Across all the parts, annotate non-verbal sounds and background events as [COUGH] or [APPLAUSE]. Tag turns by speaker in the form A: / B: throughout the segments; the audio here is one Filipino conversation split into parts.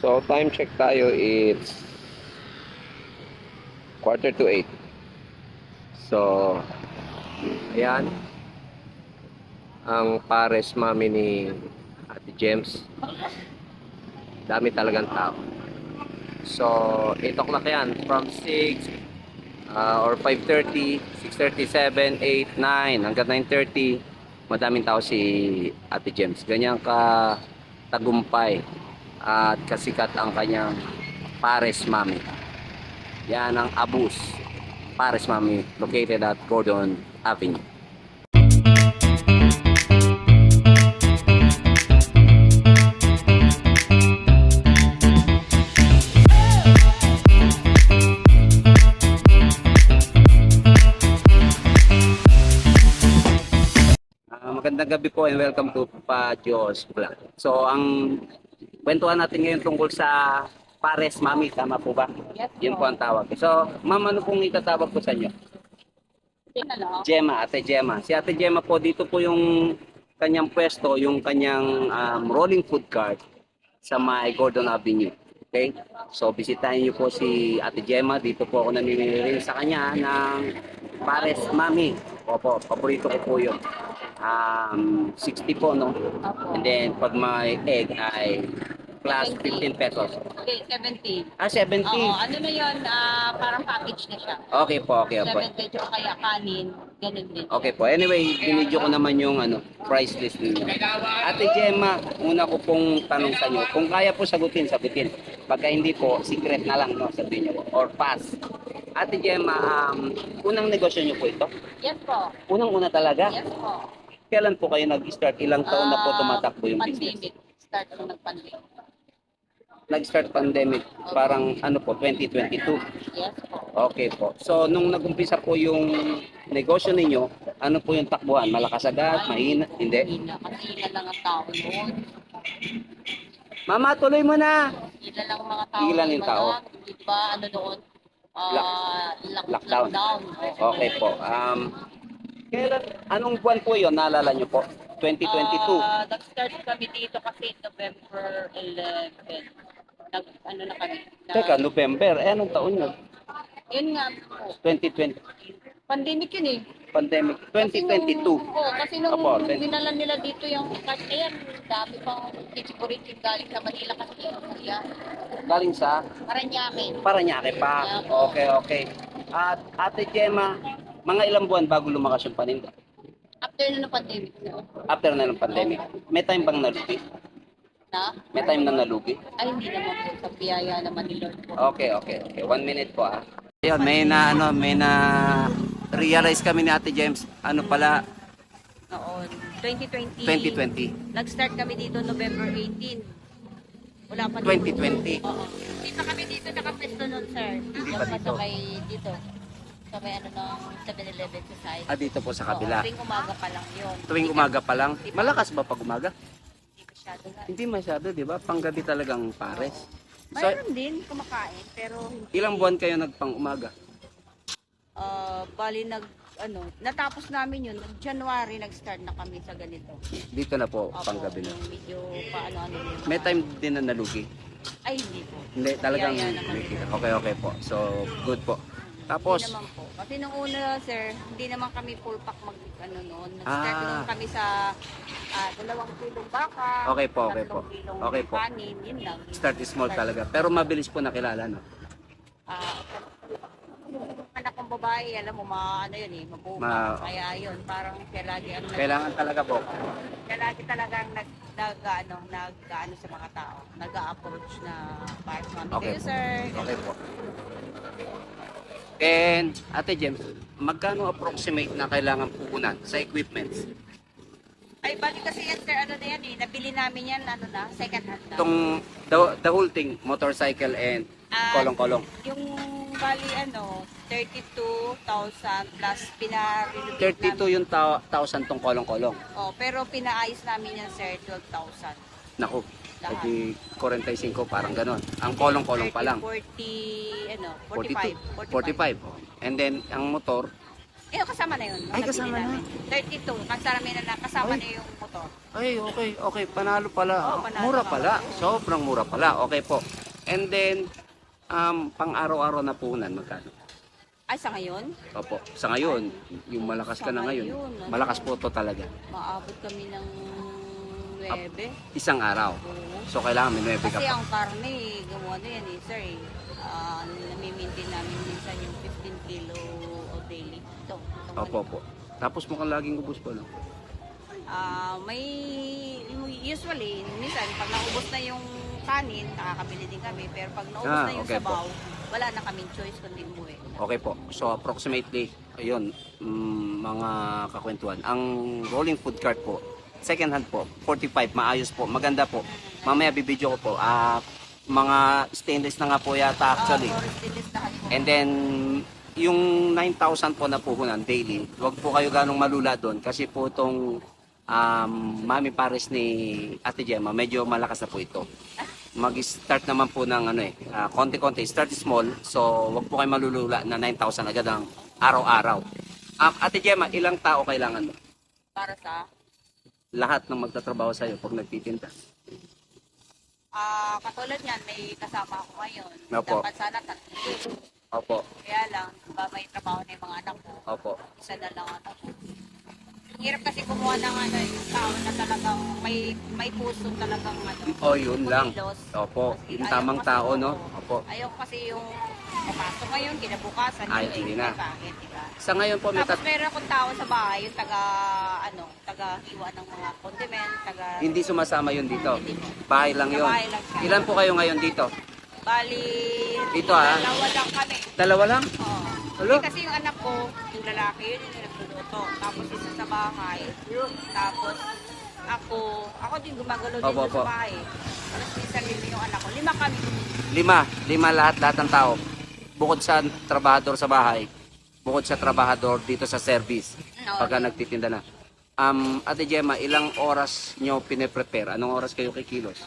A: So, time check tayo, it's quarter to eight. So, ayan. Ang pares mami ni Ate James. Dami talagang tao. So, 8 o'clock yan. From 6 uh, or 5.30, 6.37, 8, 9, hanggang 9.30, madaming tao si Ate James. Ganyan ka tagumpay at kasikat ang kanyang Pares Mami. Yan ang Abus Pares Mami located at Gordon Avenue. Ah, magandang gabi po and welcome to Pa Diyos Vlog. So, ang kwentuhan natin ngayon tungkol sa Pares Mami, tama po ba?
B: Yes
A: Yun po ang tawag. So, ma'am, ano pong itatawag ko sa inyo? Gemma, Ate Gemma. Si Ate Gemma po, dito po yung kanyang pwesto, yung kanyang um, rolling food cart sa may Gordon Avenue. Okay? So, bisitahin niyo po si Ate Gemma. Dito po ako namimili sa kanya ng Pares Mami. Opo, paborito ko po yun. Um, 60 po, no?
B: Opo.
A: And then, pag may egg ay plus 15 pesos.
B: Okay, 70.
A: Ah, 70.
B: Oo, ano na yun, ah, parang package na siya.
A: Okay po, okay po.
B: 70 o kaya kanin, ganun din.
A: Okay po. Anyway, binidyo ko naman yung ano, price list ninyo. Ate Gemma, una ko pong tanong sa inyo. Kung kaya po sagutin, sagutin. Pagka hindi po, secret na lang, no? Sabihin niyo po. Or pass. Ate Gemma, um, unang negosyo niyo po ito?
B: Yes po.
A: Unang-una talaga?
B: Yes po.
A: Kailan po kayo nag-start? Ilang taon na po
B: Ah,
A: tumatakbo yung business?
B: Pandemic. Start nung nag-pandemic.
A: Nag-start pandemic, parang ano po, 2022.
B: Yes po.
A: Okay po. So, nung nag-umpisa po yung negosyo ninyo, ano po yung takbuhan? Malakas agad? Mahina? Hindi?
B: Kasi hina lang ang tao noon.
A: Mama, tuloy mo na!
B: Hina lang ang mga tao.
A: Hila
B: noon,
A: yung tao.
B: Di ba, ano noon? Ah, lock,
A: lockdown.
B: lockdown.
A: Okay po. Um, kailan, anong buwan po yun? Naalala nyo po? 2022.
B: Ah, nag-start kami dito kasi November 11. Nag, ano na kami? Na,
A: Teka, November. Eh, anong taon yun?
B: Yun nga po.
A: 2020.
B: Pandemic yun eh.
A: Pandemic.
B: Kasi
A: 2022.
B: Nung, oh, kasi nung
A: 20.
B: dinala nila dito yung kasi ayan, dami pang kitchipuritin galing sa Manila kasi kuya.
A: Galing sa
B: Paranaque.
A: Paranaque pa. Okay, okay. At Ate Gemma, mga ilang buwan bago lumakas yung paninda?
B: After na ng pandemic no?
A: After na ng pandemic. May time bang nalugi?
B: na,
A: May time na nalugi?
B: ay hindi naman po sa biyaya naman ni Lord po.
A: Okay, okay, okay. One minute po ah. Ayun, may na ano, may na realize kami ni Ate James. Ano pala,
B: Noon, 2020.
A: 2020.
B: Nag-start kami dito November 18. Wala pa
A: 2020.
B: Oo. Hindi pa kami dito nakapesto noon, sir.
A: Hindi pa dito.
B: Sa may dito. Sa may ano ng 7-Eleven society.
A: Ah, dito po sa kabila.
B: Oo, tuwing umaga pa lang yun.
A: Tuwing umaga pa lang. Malakas ba pag umaga?
B: Hindi masyado na.
A: Hindi masyado, di ba? Panggabi talagang pares. So,
B: Mayroon din kumakain, pero
A: ilang buwan kayo nagpang umaga?
B: uh, bali nag ano, natapos namin yun, January nag-start na kami sa ganito.
A: Dito na po,
B: Opo,
A: panggabi na.
B: yung medyo paano-ano yun.
A: May time din na nalugi.
B: Ay, hindi po.
A: Hindi, talagang
B: Biyaya naman.
A: Okay, okay po. So, good po. Tapos,
B: Hindi naman po. Kasi nung una, sir, hindi naman kami full pack mag, ano noon. Nag-start
A: Ah.
B: lang kami sa ah, dalawang kilong baka.
A: Okay po, okay
B: tatlong
A: po.
B: kilong
A: Okay po.
B: Kanin, yun lang.
A: start small talaga. Pero mabilis po nakilala, no?
B: Ah, anak kong babae, alam mo, ma, ano yun eh, mabuka.
A: Ma-
B: Kaya yun, parang siya lagi, nag-
A: Kailangan talaga po.
B: siya lagi talagang nag, nag, ano, nag, ano sa mga tao, nag-approach na para sa mami.
A: Okay
B: Kayo, sir.
A: Okay po. And, Ate James, magkano approximate na kailangan puhunan sa equipments?
B: Ay, bali kasi yan, sir, ano na yan eh, nabili namin yan, ano na, second hand na.
A: Itong, the, the whole thing, motorcycle and
B: Ah,
A: kolong-kolong.
B: Yung bali ano, 32,000 plus pina-renovate
A: 32 yung ta- thousand tong kolong-kolong.
B: Oh, pero pinaayos namin yan sir, 12,000.
A: Naku, Edi 45 parang ganon. Ang kolong-kolong pa lang.
B: 40, ano,
A: 42,
B: 45.
A: 45. And then, ang motor,
B: Eh, kasama na yun.
A: Ay, kasama na.
B: namin. 32. Kasama na na, kasama
A: Ay.
B: na yung motor.
A: Ay, okay, okay. Panalo pala.
B: Oo, panalo
A: mura
B: ka.
A: pala. Sobrang mura pala. Okay po. And then, um, pang araw-araw na puhunan, magkano?
B: Ay, sa ngayon,
A: Opo. Sa ngayon, yung malakas ka na
B: Sa
A: ngayon.
B: ngayon, ano?
A: Malakas po to talaga.
B: maabot kami ng 9.
A: Isang araw.
B: Oo.
A: So, kailangan may 9 ka
B: Kasi
A: pa.
B: ang karne, gumawa na yan eh, sir eh. Ah, nami-maintain namin minsan yung 15 kilo o daily. Ito, ito
A: Opo, opo. Tapos mukhang laging ubus po, no?
B: Ah, may usually minsan pag naubos na yung kanin, nakakabili din kami. Pero pag naubos
A: Ah,
B: na yung
A: okay po.
B: sabaw, wala na kaming choice kundi umuwi.
A: Okay po. So approximately, ayun, mm, mga kakwentuhan. Ang rolling food cart po, second hand po, 45, maayos po, maganda po. Mamaya bibidyo ko po. Ah, mga stainless na nga po yata actually. And then, yung 9,000 po na puhunan daily, wag po kayo ganong malula doon kasi po itong um, Mami Paris ni Ate Gemma, medyo malakas na po ito. Mag-start naman po ng ano eh, ah, konti-konti, start small, so wag po kayo malulula na 9,000 agad ang araw-araw. Um, Ate Gemma, ilang tao kailangan mo?
B: Para sa,
A: Lahat ng magtatrabaho sa'yo pag nagtitinda.
B: ah, katulad yan, may kasama ako ngayon.
A: Opo.
B: Dapat sana tatlo.
A: Opo,
B: Kaya lang, ba may trabaho na yung mga anak ko.
A: opo.
B: Isa na lang anak ko. Hirap kasi kumuha ng ano, yung tao na talagang may may puso talagang ano.
A: Oh, yun lang.
B: kumilos.
A: Opo,
B: Kasi
A: yung
B: ayaw
A: tamang
B: kasi
A: tao, no?
B: ako.
A: Opo.
B: Ayaw kasi yung papasok ngayon, kinabukasan,
A: Ay,
B: yun,
A: hindi
B: eh,
A: na.
B: may diba?
A: Sa ngayon po, may
B: Tapos
A: tat-
B: meron akong tao sa bahay, yung taga, ano, taga hiwa ng mga condiment, taga...
A: hindi sumasama yun dito. Bahay lang yun.
B: bahay lang siya.
A: Ilan po kayo ngayon dito?
B: Bali,
A: Dito, ah?
B: dalawa lang kami.
A: Dalawa lang?
B: Oo.
A: Hello?
B: Eh, kasi yung anak ko, yung lalaki, yun yung nagluluto. Tapos isa sa bahay. Tapos ako, ako din gumagalo din
A: Opo, opo.
B: sa bahay. Tapos minsan din yung anak ko. Lima kami.
A: Lima. Lima lahat, lahat ng tao. Bukod sa trabahador sa bahay, bukod sa trabahador dito sa service,
B: No,
A: pagka nagtitinda na. Um, Ate Gemma, ilang oras nyo pine-prepare? Anong oras kayo kikilos?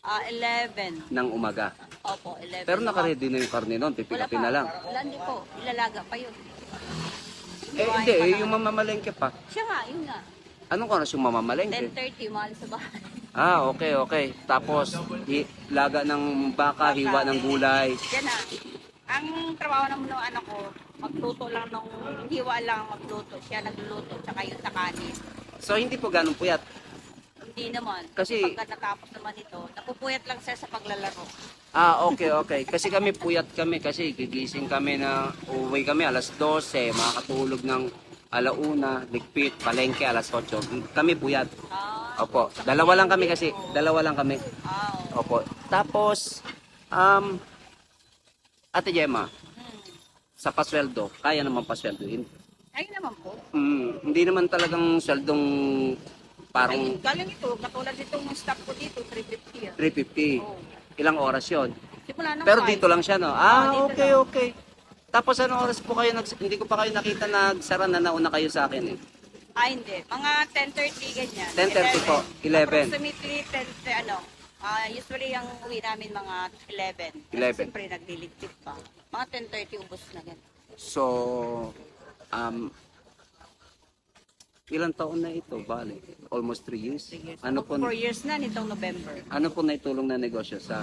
B: Ah, 11.
A: Ng umaga.
B: Opo, 11.
A: Pero nakaready na yung karne nun,
B: Wala
A: pipikapin
B: pa.
A: na lang.
B: Wala hindi po. Ilalaga pa yun.
A: Eh, hindi, eh, yung mamamalengke pa.
B: Siya nga, yun nga.
A: Anong oras yung mamamalengke?
B: 10.30, mahal sa bahay.
A: Ah, okay, okay. Tapos, hi- laga ng baka, hiwa ng gulay.
B: Yan na. Ang trabaho naman ng anak ko, magluto lang ng hiwa lang magluto. Siya nagluluto, tsaka yung sa kanin.
A: So, hindi po ganun puyat.
B: Hindi naman.
A: Kasi-
B: pagka natapos naman ito, napupuyat lang siya sa paglalaro.
A: Ah, okay, okay. Kasi kami puyat kami kasi gigising kami na uwi kami alas 12, makakatulog ng alauna, ligpit, palengke alas 8. Kami puyat.
B: Ah,
A: Opo. Dalawa lang kami kasi. Dalawa lang kami.
B: ah,
A: Opo. Tapos, um, Ate Gemma,
B: hmm.
A: sa pasweldo, kaya naman pasweldoin.
B: Ayun naman po.
A: Mm, hindi naman talagang sweldong parang
B: Ayun, galing ito, katulad itong staff ko dito, 350 yan.
A: 350.
B: Oh.
A: Ilang oras yon?
B: Simula ng
A: Pero
B: five.
A: dito lang siya, no?
B: Ah,
A: Ah,
B: dito
A: okay,
B: lang.
A: okay. Tapos anong oras po kayo, nags- hindi ko pa kayo nakita nagsara na nauna kayo sa akin eh.
B: Ah, hindi. Mga 10.30 ganyan.
A: 10:30 po, 11.
B: Approximately 10, eh, ano, ah, usually ang uwi namin mga 11. Kasi
A: 11.
B: Siyempre nagliligpit pa. Mga 10.30 ubos na ganyan.
A: So, um, ilang taon na ito, bale? Almost 3 years. Ano po,
B: 4 years na nitong November.
A: ano po naitulong na negosyo sa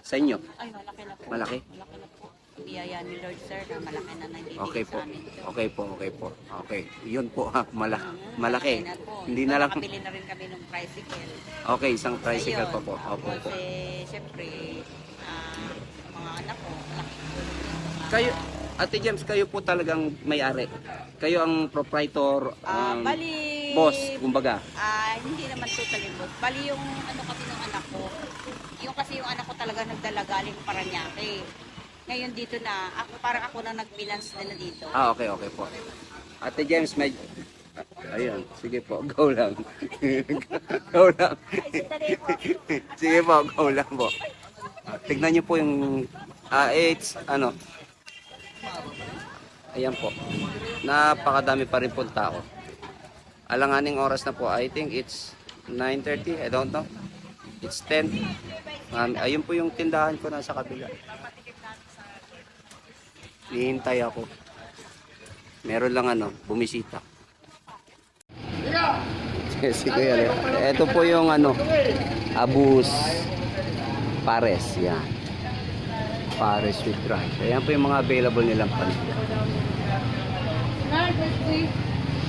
A: sa inyo?
B: Ay, malaki na po.
A: Malaki?
B: Malaki na po. Biyaya ni Lord Sir na malaki na naibibigay
A: Okay po.
B: sa amin.
A: Okay po, okay po. Okay. Yun po, ha, mala,
B: Mm,
A: malaki.
B: na po.
A: Hindi na lang.
B: Nakabili na rin kami ng tricycle.
A: Okay, isang tricycle
B: Ayun.
A: pa po. Opo, po.
B: Kasi, siyempre, ah, mga anak ko, malaki dito.
A: Kayo, Ate James, kayo po talagang may-ari. Kayo ang proprietor,
B: Ah,
A: um,
B: bali,
A: boss, kumbaga.
B: Ah, hindi naman totally boss. Bali yung ano kasi ng anak ko. Yung kasi yung anak ko talaga nagdala galing Paranaque. Ngayon dito na, ako parang ako na nag-balance na, na dito.
A: Ah, okay, okay po. Ate James, may... Ah, Ayun, sige po, go lang. [LAUGHS] go lang. sige po, go lang po. Ah, Tignan niyo po yung... Ah, it's, ano... Ayan po. Napakadami pa rin po tao. Alanganing oras na po. I think it's 9.30. I don't know. It's 10. Um, ayun po yung tindahan ko nasa kabila. Hihintay ako. Meron lang ano, bumisita. [LAUGHS] si Kuya. Ito po yung ano, Abus Pares. Yan. Pares with rice. Ayan po yung mga available nilang paninda.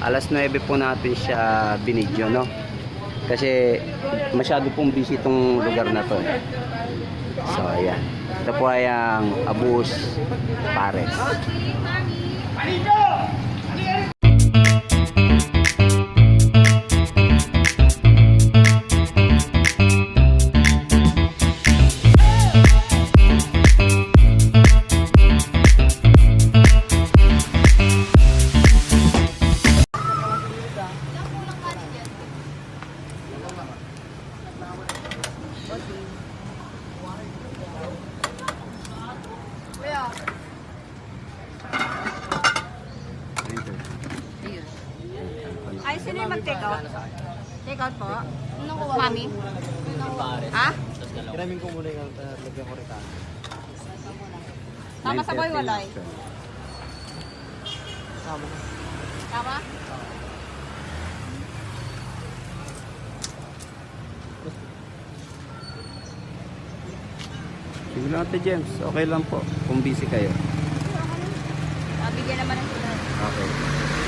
A: Alas 9 po natin siya binidyo, no? Kasi masyado pong busy itong lugar na to. So, ayan. Ito po ay ang Abus Pares.
B: Ay, sino yung mag-take out? Take out po? Mami? Ha?
C: Gramin ko muna yung uh, lagyan ko
B: Tama sa boy, walay.
C: Sama na.
B: Tama?
A: Sige lang ate James, okay lang po kung busy kayo.
B: Bigyan naman ng tulad.
A: Okay.